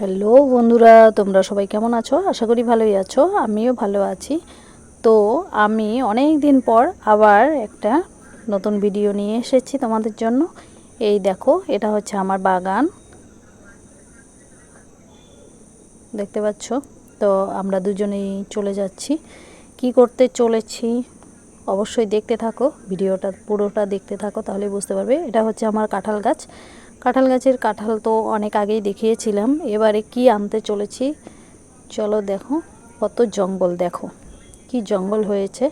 Hello বন্ধুরা, তোমরা সবাই কেমন আছো? আশা করি ভালোই আছো, আমিও ভালো আছি। তো আমি অনেক দিন পর আবার একটা নতুন ভিডিও নিয়ে এসেছি তোমাদের জন্য। এই দেখো, এটা হচ্ছে আমার বাগান। দেখতে পাচ্ছ? তো আমরা দুজনেই চলে যাচ্ছি। কি করতে চলেছি? অবশ্যই দেখতে থাকো, ভিডিওটা পুরোটা দেখতে থাকো তাহলে বুঝতে পারবে। এটা হচ্ছে আমার কাঁঠাল গাছ। কাঁঠাল গাছের কাঁঠাল তো অনেক আগেই দেখিয়েছিলাম, এবারে কি আনতে চলেছি? চলো দেখো, কত জঙ্গল দেখো, কি জঙ্গল হয়েছে।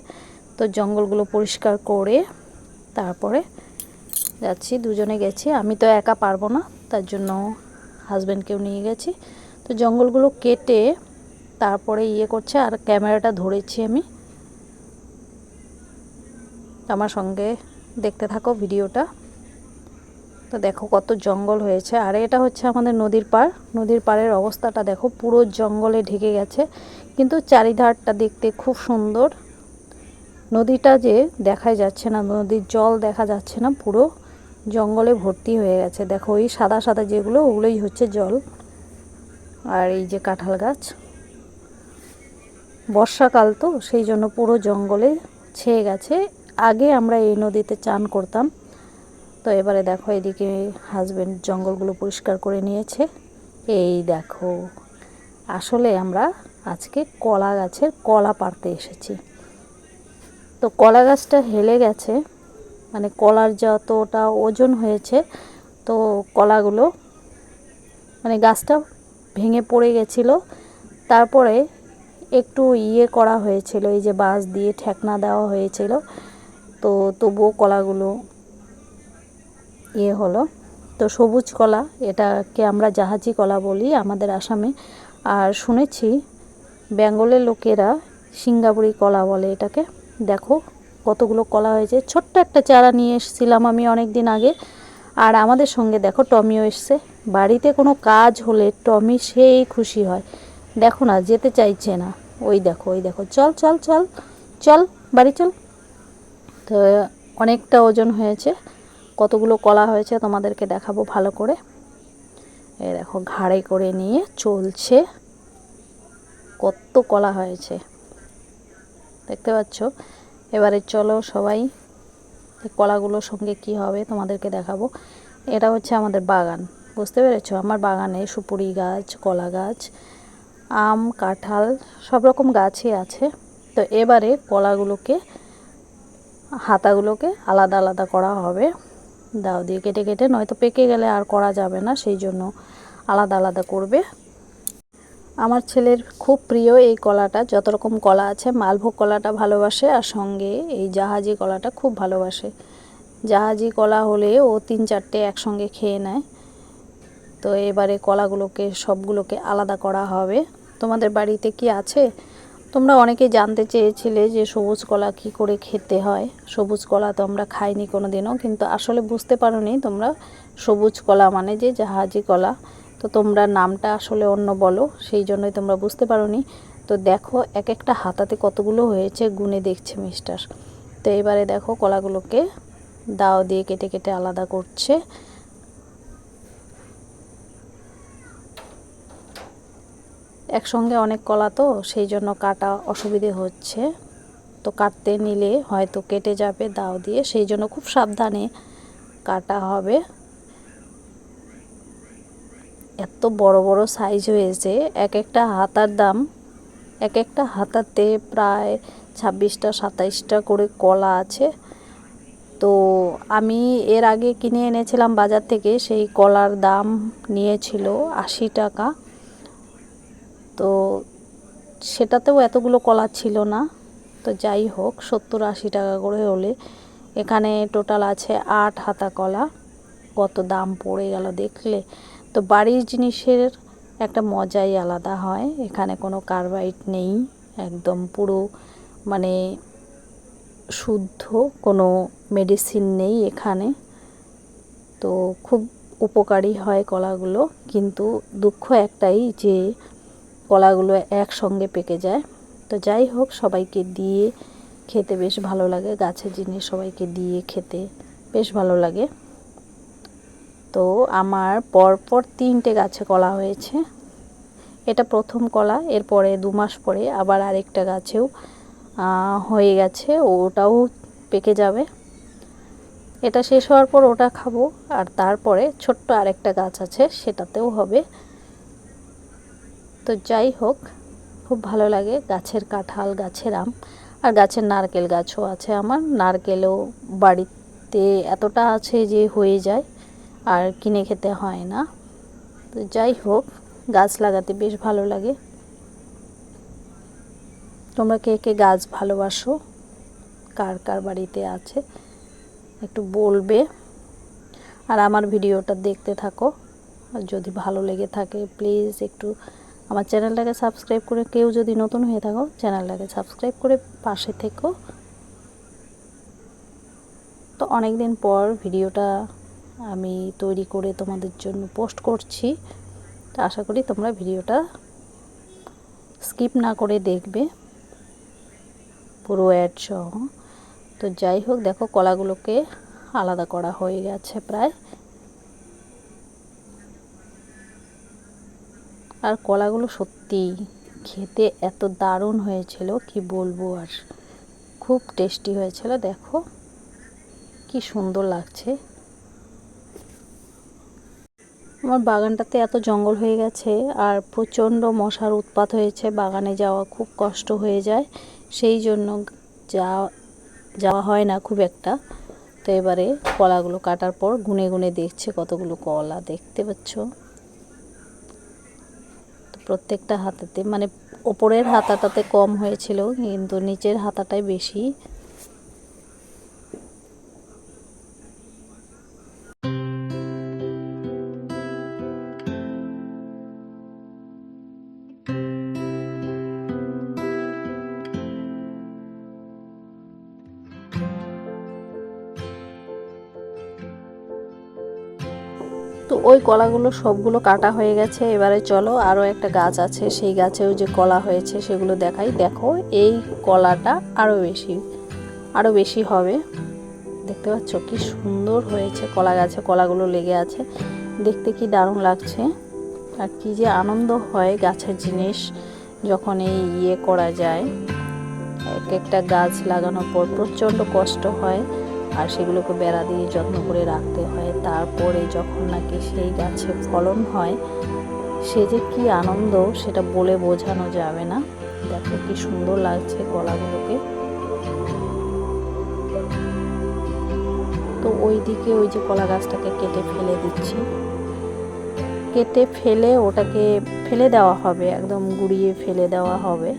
তো জঙ্গলগুলো পরিষ্কার করে তারপরে যাচ্ছি, দুজনে গেছি। আমি তো একা পারব না, তার জন্য হাজব্যান্ডকেও নিয়ে গেছি। তো জঙ্গলগুলো কেটে তারপরে ইয়ে করছে, আর ক্যামেরাটা ধরেছি আমি। আমার সঙ্গে দেখতে থাকো ভিডিওটা। তো দেখো কত জঙ্গল হয়েছে। আর এটা হচ্ছে আমাদের নদীর পাড়। নদীর পাড়ের অবস্থাটা দেখো পুরো জঙ্গলে ঢেকে গেছে। কিন্তু চারিধারটা দেখতে খুব সুন্দর। নদীটা যে দেখাই যাচ্ছে না, নদীর জল দেখা যাচ্ছে না, পুরো জঙ্গলে ভর্তি হয়ে গেছে। দেখো ওই সাদা সাদা যেগুলো, ওগুলোই হচ্ছে জল। আর এই যে কাঁঠাল গাছ। বর্ষাকাল তো, সেই জন্য পুরো জঙ্গলে ছেয়ে গেছে। আগে আমরা এই নদীতে চান করতাম। তো এবারে দেখো এদিকে হাজব্যান্ড জঙ্গলগুলো পরিষ্কার করে নিয়েছে। এই দেখো, আসলে আমরা আজকে কলা গাছের কলা পাড়তে এসেছি। তো কলা গাছটা হেলে গেছে মানে কলার যতটা ওজন হয়েছে, তো কলাগুলো মানে গাছটা ভেঙে পড়ে গেছিল। তারপরে একটু ইয়ে করা হয়েছিল, এই যে বাঁশ দিয়ে ঠেকনা দেওয়া হয়েছিল। তো তবুও কলাগুলো ইয়ে হলো। তো সবুজ কলা, এটাকে আমরা জাহাজি কলা বলি আমাদের আসামে। আর শুনেছি বেঙ্গলের লোকেরা সিঙ্গাপুরি কলা বলে এটাকে। দেখো কতগুলো কলা হয়েছে। ছোট্ট একটা চারা নিয়ে এসেছিলাম আমি অনেক দিন আগে। আর আমাদের সঙ্গে দেখো টমিও এসছে। বাড়িতে কোনো কাজ হলে টমি সেই খুশি হয়। দেখো না, যেতে চাইছে না। ওই দেখো ওই দেখো। চল চল চল চল, বাড়ি চল। তো অনেকটা ওজন হয়েছে। কতগুলো কলা হয়েছে তোমাদেরকে দেখাবো ভালো করে। এ দেখো, ঘাড়ে করে নিয়ে চলছে। কত কলা হয়েছে, দেখতে পাচ্ছ? এবারে চলো সবাই কলাগুলোর সঙ্গে কি হবে তোমাদেরকে দেখাবো। এটা হচ্ছে আমাদের বাগান, বুঝতে পেরেছ? আমার বাগানে সুপুরি গাছ, কলা গাছ, আম, কাঁঠাল, সব রকম গাছই আছে। তো এবারে কলাগুলোকে, হাতাগুলোকে আলাদা আলাদা করা হবে। দাও দিয়ে কেটে কেটে, নয়তো পেকে গেলে আর করা যাবে না, সেই জন্য আলাদা আলাদা করবে। আমার ছেলের খুব প্রিয় এই কলাটা, যত রকম কলা আছে, মালভোগ কলাটা ভালোবাসে আর সঙ্গে এই জাহাজি কলাটা খুব ভালোবাসে। জাহাজি কলা হলে ও তিন চারটে একসঙ্গে খেয়ে নেয়। তো এবারে কলাগুলোকে, সবগুলোকে আলাদা করা হবে। তোমাদের বাড়িতে কি আছে? তোমরা অনেকে জানতে চেয়েছিলে যে সবুজ কলা কি করে খেতে হয়। সবুজ কলা তো আমরা খাইনি কোনো দিনও কিন্তু আসলে বুঝতে পারোনি তোমরা সবুজ কলা মানে যে জাহাজি কলা। তো তোমরা নামটা আসলে অন্য বলো, সেই জন্যই তোমরা বুঝতে পারোনি। তো দেখো, এক একটা হাতাতে কতগুলো হয়েছে, গুনে দেখছে মিস্টার। তো এবারে দেখো কলাগুলোকে দাও দিয়ে কেটে কেটে আলাদা করছে। একসঙ্গে অনেক কলা তো, সেই জন্য কাটা অসুবিধে হচ্ছে। তো কাটতে নিলে হয়তো কেটে যাবে দাও দিয়ে, সেই জন্য খুব সাবধানে কাটা হবে। এত বড় বড় সাইজ হয়েছে, এক একটা হাতার দাম, এক একটা হাতাতে প্রায় ছাব্বিশটা, সাতাইশটা করে কলা আছে। তো আমি এর আগে কিনে এনেছিলাম বাজার থেকে, সেই কলার দাম নিয়েছিল আশি টাকা। তো সেটাতেও এতগুলো কলা ছিল না। তো যাই হোক সত্তর আশি টাকা করে হলে এখানে টোটাল আছে আট হাতা কলা। কত দাম পড়ে গেল দেখলে। তো বাড়ির জিনিসের একটা মজাই আলাদা হয়। এখানে কোনো কার্বাইড নেই, একদম পুরো মানে শুদ্ধ, কোনো মেডিসিন নেই এখানে। তো খুব উপকারী হয় কলাগুলো। কিন্তু দুঃখ একটাই যে কলাগুলো একসঙ্গে পেকে যায়। তো যাই হোক, সবাইকে দিয়ে খেতে বেশ ভালো লাগে। গাছের জিনিস সবাইকে দিয়ে খেতে বেশ ভালো লাগে। তো আমার পরপর তিনটে গাছে কলা হয়েছে। এটা প্রথম কলা, এরপরে দু মাস পরে আবার আরেকটা গাছেও হয়ে গেছে, ওটাও পেকে যাবে। এটা শেষ হওয়ার পর ওটা খাব, আর তারপরে ছোট্ট আরেকটা গাছ আছে, সেটাতেও হবে। তো যাই হোক, খুব ভালো লাগে গাছের কাঁঠাল, গাছের আম, আর গাছের নারকেল গাছও আছে আমার। নারকেলও বাড়িতে এতটা আছে যে হয়ে যায়, আর কিনে খেতে হয় না। তো যাই হোক, গাছ লাগাতে বেশ ভালো লাগে। তোমরা কে কে গাছ ভালোবাসো? কার কার বাড়িতে আছে? একটু বলবে। আর আমার ভিডিওটা দেখতে থাকো। আর যদি ভালো লেগে থাকে, প্লিজ একটু আমার চ্যানেলটাকে সাবস্ক্রাইব করে কেউ যদি নতুন হয়ে থাকো, চ্যানেলটাকে সাবস্ক্রাইব করে পাশে থেকো। তো অনেক দিন পর ভিডিওটা আমি তৈরি করে তোমাদের জন্য পোস্ট করছি। তো আশা করি তোমরা ভিডিওটা স্কিপ না করে দেখবে। পুরো অ্যাড সহ। তো যাই হোক, দেখো কলাগুলোকে আলাদা করা হয়ে গেছে প্রায়। আর কলাগুলো সত্যি খেতে এত দারুণ হয়েছিল, কি বলব আর। খুব টেস্টি হয়েছিল, দেখো। কি সুন্দর লাগছে। আমার বাগানটাতে এত জঙ্গল হয়ে গেছে আর প্রচণ্ড মশার উৎপাত হয়েছে, বাগানে যাওয়া খুব কষ্ট হয়ে যায়। সেই জন্য যা, যাওয়া হয় না খুব একটা। তো এবারে কলাগুলো কাটার পর গুনে গুনে দেখছে কতগুলো কলা, দেখতে পাচ্ছ? প্রত্যেকটা হাতাতে মানে ওপরের হাতাটাতে কম হয়েছিল কিন্তু নিচের হাতাটাই বেশি। ওই কলাগুলো সবগুলো কাটা হয়ে গেছে, এবারে চলো আরও একটা গাছ আছে, সেই গাছেও যে কলা হয়েছে সেগুলো দেখাই। দেখো, এই কলাটা আরও বেশি আরও বেশি হবে। দেখতে পাচ্ছ কি সুন্দর হয়েছে কলা গাছে, কলাগুলো লেগে আছে। দেখতে কি দারুণ লাগছে। আর কি যে আনন্দ হয় গাছের জিনিস যখন এই ইয়ে করা যায়। এক একটা গাছ লাগানোর পর প্রচণ্ড কষ্ট হয়। আর সেগুলোকে বেড়া দিয়ে যত্ন করে রাখতে হয়। তারপরে যখন নাকি সেই গাছে ফলন হয়, সে যে কি আনন্দ সেটা বলে বোঝানো যাবে না। দেখো কি সুন্দর লাগছে কলাগুলোকে তো ওই দিকে ওই যে কলা গাছটাকে কেটে ফেলে দিচ্ছি। কেটে ফেলে ওটাকে ফেলে দেওয়া হবে, একদম গুড়িয়ে ফেলে দেওয়া হবে।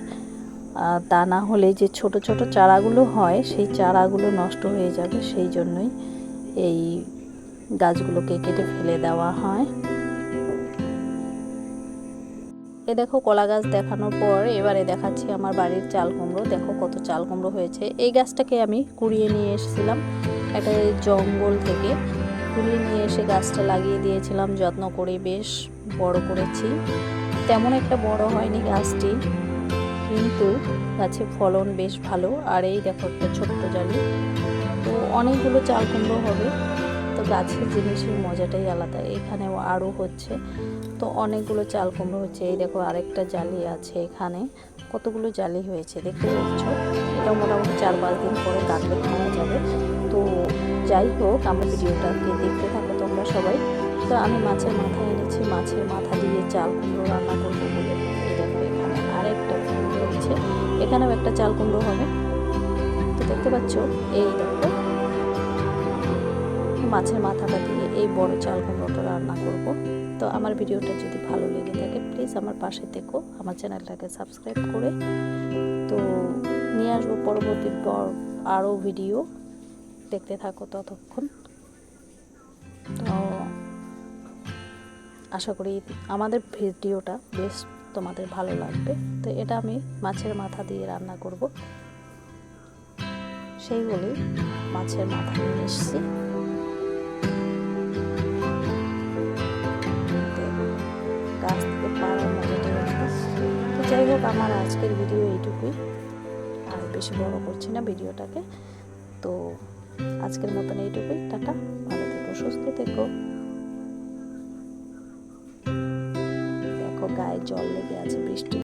তা না হলে যে ছোট ছোট চারাগুলো হয়, সেই চারাগুলো নষ্ট হয়ে যাবে। সেই জন্যই এই গাছগুলোকে কেটে ফেলে দেওয়া হয়। এ দেখো কলা গাছ দেখানোর পর এবারে দেখাচ্ছি আমার বাড়ির চাল কুমড়ো। দেখো কত চাল কুমড়ো হয়েছে। এই গাছটাকে আমি কুড়িয়ে নিয়ে এসেছিলাম একটা জঙ্গল থেকে। কুড়িয়ে নিয়ে এসে গাছটা লাগিয়ে দিয়েছিলাম, যত্ন করে বেশ বড় করেছি। তেমন একটা বড় হয়নি গাছটি। কিন্তু গাছে ফলন বেশ ভালো। আর এই দেখো একটা ছোট্ট জালি। তো অনেকগুলো চাল কুমড়ো হবে। তো গাছের জিনিসের মজাটাই আলাদা। এখানেও আরও হচ্ছে। তো অনেকগুলো চাল কুমড়ো হচ্ছে। এই দেখো আরেকটা জালি আছে এখানে। কতগুলো জালি হয়েছে দেখতে পাচ্ছ? এটা মোটামুটি চার পাঁচ দিন পরে কাটলে খাওয়া যাবে। তো যাই হোক, আমার ভিডিওটাকে দেখতে থাকো তোমরা সবাই। তো আমি মাছের মাথা এনেছি। মাছের মাথা দিয়ে চাল কুমড়ো রান্না করব বলে। এখানেও একটা চাল কুমড়ো হবে। তো দেখতে পাচ্ছ, এই দেখো, মাছের মাথাটা দিয়ে এই বড় চাল কুমড়োটা রান্না করব। তো আমার ভিডিওটা যদি ভালো লেগে থাকে প্লিজ আমার পাশে থেকো, আমার চ্যানেলটাকে সাবস্ক্রাইব করে। তো নিয়ে আসব পরবর্তী পর আরও ভিডিও। দেখতে থাকো ততক্ষণ। তো আশা করি আমাদের ভিডিওটা বেশ তোমাদের ভালো লাগবে। তো এটা আমি মাছের মাথা দিয়ে রান্না করব। সেই বলেই মাছের মাথা নিয়ে এসেছি। গাছ থেকে তো যাই হোক, আমার আজকের ভিডিও এইটুকুই। আর বেশি বড় করছি না ভিডিওটাকে। তো আজকের মতন এইটুকুই। টাটা। ভালো থেকো, সুস্থ থেকো। গায়ে জল লেগে আছে বৃষ্টি।